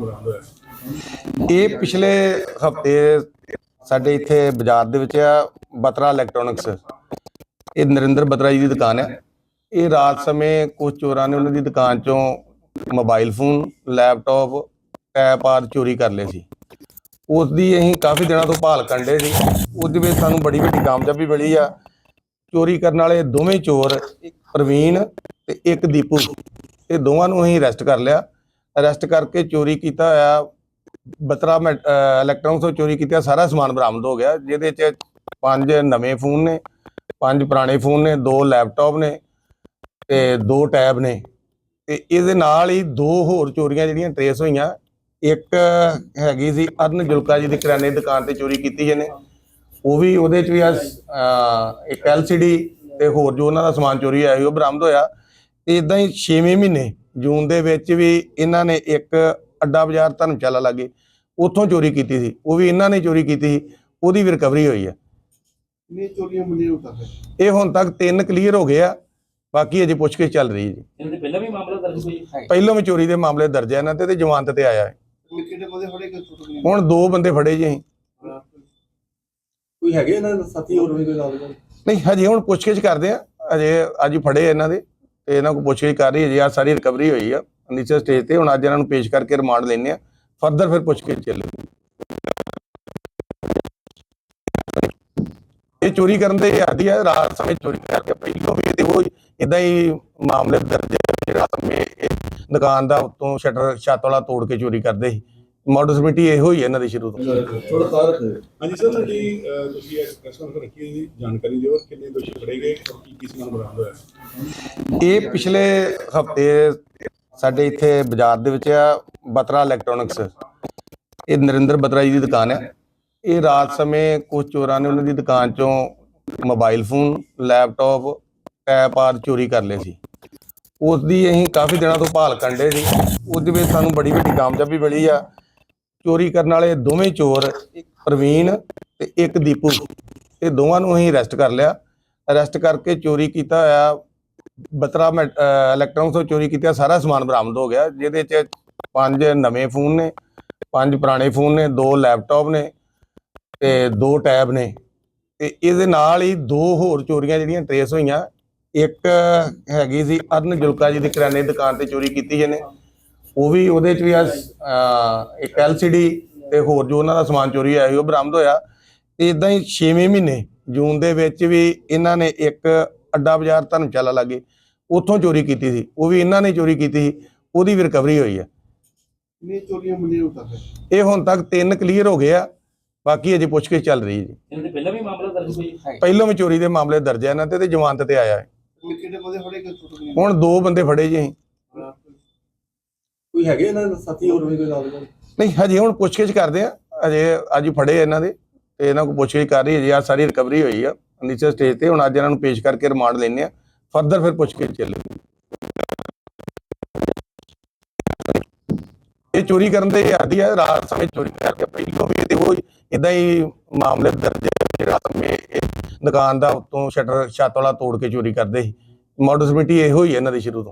ਬਰਾਮਦ ਹੋਇਆ ਇਹ ਪਿਛਲੇ ਹਫ਼ਤੇ ਸਾਡੇ ਇੱਥੇ ਬਾਜ਼ਾਰ ਦੇ ਵਿੱਚ ਆ ਬਤਰਾ ਇਲੈਕਟ੍ਰੋਨਿਕਸ। ਇਹ ਨਰਿੰਦਰ ਬਤਰਾ ਜੀ ਦੀ ਦੁਕਾਨ ਹੈ। ਇਹ ਰਾਤ ਸਮੇਂ ਕੁਝ ਚੋਰਾਂ ਨੇ ਉਹਨਾਂ ਦੀ ਦੁਕਾਨ ਚੋਂ ਮੋਬਾਈਲ ਫੋਨ, ਲੈਪਟਾਪ ਟੈਪ ਆਦਿ ਚੋਰੀ ਕਰ ਲਏ ਸੀ। ਉਸ ਦੀ ਅਸੀਂ ਕਾਫੀ ਦਿਨਾਂ ਤੋਂ ਭਾਲ ਕੰਡੇ ਸੀ। ਉਹਦੇ ਵਿੱਚ ਸਾਨੂੰ ਬੜੀ ਵੱਡੀ ਕਾਮਯਾਬੀ ਮਿਲੀ ਆ। ਚੋਰੀ ਕਰਨ ਵਾਲੇ ਦੋਵੇਂ ਚੋਰ ਪ੍ਰਵੀਨ ਤੇ ਇੱਕ ਦੀਪੂ। ਇਹ ਦੋਵਾਂ ਨੂੰ ਅਸੀਂ ਅਰੈਸਟ ਕਰ ਲਿਆ। ਅਰੈਸਟ ਕਰਕੇ ਚੋਰੀ ਕੀਤਾ ਹੋਇਆ ਬਤਰਾ ਮੈਂ- ਇਲੈਕਟ੍ਰੋਨਿਕਸ ਤੋਂ ਚੋਰੀ ਕੀਤਾ ਸਾਰਾ ਸਮਾਨ ਬਰਾਮਦ ਹੋ ਗਿਆ ਜਿਹਦੇ ਚ ਪੰਜ ਨਵੇਂ ਫੋਨ ਨੇ ਪੰਜ ਪੁਰਾਣੇ ਫੋਨ ਨੇ ਦੋ ਲੈਪਟਾਪ ਨੇ ਤੇ ਦੋ ਟੈਬ ਨੇ ਤੇ ਇਹਦੇ ਨਾਲ ਹੀ ਦੋ ਹੋਰ ਚੋਰੀਆਂ ਜਿਹੜੀਆਂ ਟਰੇਸ ਹੋਈਆਂ ਇੱਕ ਹੈਗੀ ਸੀ ਅਰਨ ਜੁਲਕਾ ਜੀ ਦੀ ਕਿਰਾਣੇ ਦੀ ਦੁਕਾਨ ਤੇ ਚੋਰੀ ਕੀਤੀ ਜਿਹਨੇ ਉਹ ਵੀ ਉਹਦੇ ਚ ਵੀ ਆ ਅਹ, ਇੱਕ ਐਲਸੀਡੀ ਤੇ ਹੋਰ ਜੋ ਉਹਨਾਂ ਦਾ ਸਮਾਨ ਚੋਰੀ ਆਇਆ ਸੀ ਉਹ ਬਰਾਮਦ ਹੋਇਆ। ਤੇ ਇਦਾਂ ਹੀ 6ਵੇਂ ਮਹੀਨੇ ਜੂਨ ਦੇ ਵਿੱਚ ਵੀ ਇਹਨਾਂ ਨੇ ਇੱਕ ਅੱਡਾ ਬਾਜ਼ਾਰ ਧਰਮਸ਼ਾਲਾ ਲਾਗੇ ਉੱਥੋਂ ਚੋਰੀ ਕੀਤੀ ਸੀ ਉਹ ਵੀ ਇਹਨਾਂ ਨੇ ਚੋਰੀ ਕੀਤੀ ਸੀ ਉਹਦੀ ਵੀ ਰਿਕਵਰੀ ਹੋਈ ਹੈ ਨੇ ਚੋਰੀਆਂ ਮੁੰਡੇ ਨੂੰ ਤੱਕ? ਇਹ ਹੁਣ ਤੱਕ ਤਿੰਨ ਕਲੀਅਰ ਹੋ ਗਏ ਆ ਬਾਕੀ ਅਜੇ ਪੁੱਛਗਿੱਛ ਚੱਲ ਰਹੀ ਹੈ ਜੀ। ਇਹਨਾਂ ਦੇ ਪਹਿਲਾਂ ਵੀ ਮਾਮਲਾ ਦਰਜ ਹੋਈ ਹੈ। ਪਹਿਲੋਂ ਵੀ ਚੋਰੀ ਦੇ ਮਾਮਲੇ ਦਰਜ ਹੈ ਇਹਨਾਂ ਤੇ ਤੇ ਜ਼ਮਾਨਤ ਤੇ ਆਇਆ ਹੈ। ਕਿਹੜੇ ਬੰਦੇ ਫੜੇ ਗਏ ਟੋਟਲ ਹੁਣ ਦੋ ਬੰਦੇ ਫੜੇ ਜੀ ਅਸੀਂ। ਕੋਈ ਹੈਗੇ ਇਹਨਾਂ ਦੇ ਸਾਥੀ ਹੋਰ ਵੀ ਕੋਈ ਨਾਲ? ਨਹੀਂ ਹਜੇ ਹੁਣ ਪੁੱਛਗਿੱਛ ਕਰਦੇ ਆ ਅਜੇ ਅੱਜ ਹੀ ਫੜੇ ਇਹਨਾਂ ਦੇ। ਤੇ ਇਹਨਾਂ ਕੋਲ ਪੁੱਛਗਿੱਛ ਕਰ ਰਹੀ ਹੈ ਜੀ ਆ ਸਾਰੀ ਰਿਕਵਰੀ ਹੋਈ ਆ। ਨੀਚੇ ਸਟੇਜ ਤੇ ਹੁਣ ਅੱਜ ਇਹਨਾਂ ਨੂੰ ਪੇਸ਼ ਕਰਕੇ ਰਿਮਾਂਡ ਲੈਣੇ ਆ। ਫਰਦਰ ਫਿਰ ਪੁੱਛਗਿੱਛ ਚੱਲੇਗੀ ਇਹ ਚੋਰੀ ਕਰਨ ਦੇ ਆਦੀ ਆ, ਰਾਤ ਸਮੇਂ ਚੋਰੀ ਕਰਕੇ ਪਹਿਲੋਂ ਵੀ, ਤੇ ਉਹ ਇਦਾਂ ਹੀ ਮਾਮਲੇ ਦਰਜ ਰਾਤ ਸਮੇਂ ਦੁਕਾਨ ਦਾ ਉੱਤੋਂ ਸ਼ਟਰ ਛੱਤ ਵਾਲਾ ਤੋੜ ਕੇ ਚੋਰੀ ਕਰਦੇ ਸੀ। ਮੋਡਸਮਿਟੀ ਇਹੋ ਹੀ ਹੈ ਇਹਨਾਂ ਦੀ ਸ਼ੁਰੂ ਤੋਂ। ਥੋੜਾ ਤਾਰ ਹਾਂਜੀ ਸਰ ਤੁਹਾਡੀ ਤੁਸੀਂ ਇਸ ਪ੍ਰੈਸ ਕਾਨਫਰੰਸ ਰੱਖੀ ਜੀ ਜਾਣਕਾਰੀ ਦਿਓ ਕਿੰਨੇ ਦੋਸ਼ੀ ਫੜੇ ਗਏ ਔਰ ਕੀ ਕੀ ਸਮਾਨ ਬਰਾਮਦ ਹੋਇਆ? ਇਹ ਪਿਛਲੇ ਹਫ਼ਤੇ ਸਾਡੇ ਇੱਥੇ ਬਾਜ਼ਾਰ ਦੇ ਵਿੱਚ ਆ ਬਤਰਾ ਇਲੈਕਟ੍ਰੋਨਿਕਸ ਇਹ ਨਰਿੰਦਰ ਬਤਰਾ ਜੀ ਦੀ ਦੁਕਾਨ ਹੈ। ਇਹ ਰਾਤ ਸਮੇਂ ਕੁਝ ਚੋਰਾਂ ਨੇ ਉਹਨਾਂ ਦੀ ਦੁਕਾਨ ਚੋਂ ਮੋਬਾਈਲ ਫੋਨ ਲੈਪਟਾਪ ਟੈਪ ਆਦਿ ਚੋਰੀ ਕਰ ਲਏ ਸੀ। ਉਸ ਦੀ ਅਸੀਂ ਕਾਫੀ ਦਿਨਾਂ ਤੋਂ ਭਾਲ ਕੰਡੇ ਸੀ। ਉਹਦੇ ਵਿੱਚ ਸਾਨੂੰ ਬੜੀ ਵੱਡੀ ਕਾਮਯਾਬੀ ਮਿਲੀ ਆ। ਚੋਰੀ ਕਰਨ ਵਾਲੇ ਦੋਵੇਂ ਚੋਰ, ਇੱਕ ਪ੍ਰਵੀਨ ਤੇ ਇੱਕ ਦੀਪੂ। ਇਹ ਦੋਵਾਂ ਨੂੰ ਅਸੀਂ ਅਰੈਸਟ ਕਰ ਲਿਆ। ਅਰੈਸਟ ਕਰਕੇ ਚੋਰੀ ਕੀਤਾ ਹੋਇਆ, ਬਤਰਾ ਮੈਂ- ਇਲੈਕਟ੍ਰੋਨਿਕਸ ਤੋਂ ਚੋਰੀ ਕੀਤਾ ਸਾਰਾ ਸਮਾਨ ਬਰਾਮਦ ਹੋ ਗਿਆ। ਜਿਹਦੇ ਚ ਪੰਜ ਨਵੇਂ ਫੋਨ ਨੇ, ਪੰਜ ਪੁਰਾਣੇ ਫੋਨ ਨੇ, ਦੋ ਲੈਪਟਾਪ ਨੇ ਤੇ ਦੋ ਟੈਬ ਨੇ। ਤੇ ਇਹਦੇ ਨਾਲ ਹੀ ਦੋ ਹੋਰ ਚੋਰੀਆਂ ਜਿਹੜੀਆਂ ਟਰੇਸ ਹੋਈਆਂ। ਇੱਕ ਹੈਗੀ ਸੀ ਅਰਨ ਜੁਲਕਾ ਜੀ ਦੀ ਕਿਰਾਣੇ ਦੀ ਦੁਕਾਨ ਤੇ ਚੋਰੀ ਕੀਤੀ ਜਿਹਨੇ। ਉਹ ਵੀ ਉਹਦੇ ਚ ਵੀ ਆ ਇੱਕ ਐਲਸੀਡੀ ਤੇ ਹੋਰ ਜੋ ਉਹਨਾਂ ਦਾ ਸਮਾਨ ਚੋਰੀ ਆਇਆ ਸੀ ਉਹ ਬਰਾਮਦ ਹੋਇਆ। ਤੇ ਇਦਾਂ ਹੀ 6ਵੇਂ ਮਹੀਨੇ ਜੂਨ ਦੇ ਵਿੱਚ ਵੀ ਇਹਨਾਂ ਨੇ ਇੱਕ ਅੱਡਾ ਬਾਜ਼ਾਰ ਧਰਮਸ਼ਾਲਾ ਲਾਗੇ ਉੱਥੋਂ ਚੋਰੀ ਕੀਤੀ ਸੀ। ਉਹ ਵੀ ਇਹਨਾਂ ਨੇ ਚੋਰੀ ਕੀਤੀ ਸੀ ਉਹਦੀ ਵੀ ਰਿਕਵਰੀ ਹੋਈ ਹੈ ਨੇ ਚੋਰੀਆਂ ਮੁੰਡੇ ਨੂੰ ਤੱਕ? ਇਹ ਹੁਣ ਤੱਕ ਤਿੰਨ ਕਲੀਅਰ ਹੋ ਗਏ ਆ ਬਾਕੀ ਅਜੇ ਪੁੱਛਗਿੱਛ ਚੱਲ ਰਹੀ ਹੈ ਜੀ। ਇਹਨਾਂ ਦੇ ਪਹਿਲਾਂ ਵੀ ਮਾਮਲਾ ਦਰਜ ਹੋਈ ਹੈ? ਪਹਿਲੋਂ ਵੀ ਚੋਰੀ ਦੇ ਮਾਮਲੇ ਦਰਜ ਹੈ ਇਹਨਾਂ ਤੇ ਤੇ ਜ਼ਮਾਨਤ ਤੇ ਆਇਆ ਹੈ। ਹੁਣ ਦੋ ਬੰਦੇ ਫੜੇ ਜੀ ਅਸੀਂ। ਕੋਈ ਹੈਗੇ ਇਹਨਾਂ ਦੇ ਸਾਥੀ ਹੋਰ ਵੀ ਕੋਈ ਨਾਲ ਦੇ? ਨਹੀਂ, ਹਜੇ ਹੁਣ ਪੁੱਛਗਿੱਛ ਕਰਦੇ ਆ। ਹਜੇ ਅੱਜ ਹੀ ਫੜੇ ਆ ਇਹਨਾਂ ਦੇ ਤੇ ਇਹਨਾਂ ਕੋਲ ਪੁੱਛਗਿੱਛ ਕਰ ਰਹੀ ਹੈ। ਜੀ ਆ ਸਾਰੀ ਰਿਕਵਰੀ ਹੋਈ ਆ। ਨੀਚੇ ਸਟੇਜ ਤੇ ਹੁਣ ਅੱਜ ਇਹਨਾਂ ਨੂੰ ਪੇਸ਼ ਕਰਕੇ ਰਿਮਾਂਡ ਲੈਣੇ ਆ। ਫਰਦਰ ਫਿਰ ਪੁੱਛਗਿੱਛ ਚੱਲੇਗੀ ਇਹ ਚੋਰੀ ਕਰਨ ਤੇ ਆਦੀ ਆ। ਰਾਤ ਸਮੇਂ ਚੋਰੀ ਕਰਕੇ ਪਈ ਵੀ ਤੇ ਉਹ ਇਦਾਂ ਹੀ ਮਾਮਲੇ ਦਰਜ ਹੈ ਕਿ ਰਾਤ ਸਮੇਂ ਇਹ ਦੁਕਾਨ ਦਾ ਉੱਤੋਂ ਸ਼ਟਰ ਛੱਤ ਵਾਲਾ ਤੋੜ ਕੇ ਚੋਰੀ ਕਰਦੇ ਸੀ। ਮੋਡਸਮਿਟੀ ਇਹੋ ਹੀ ਹੈ ਇਹਨਾਂ ਦੀ ਸ਼ੁਰੂ ਤੋਂ।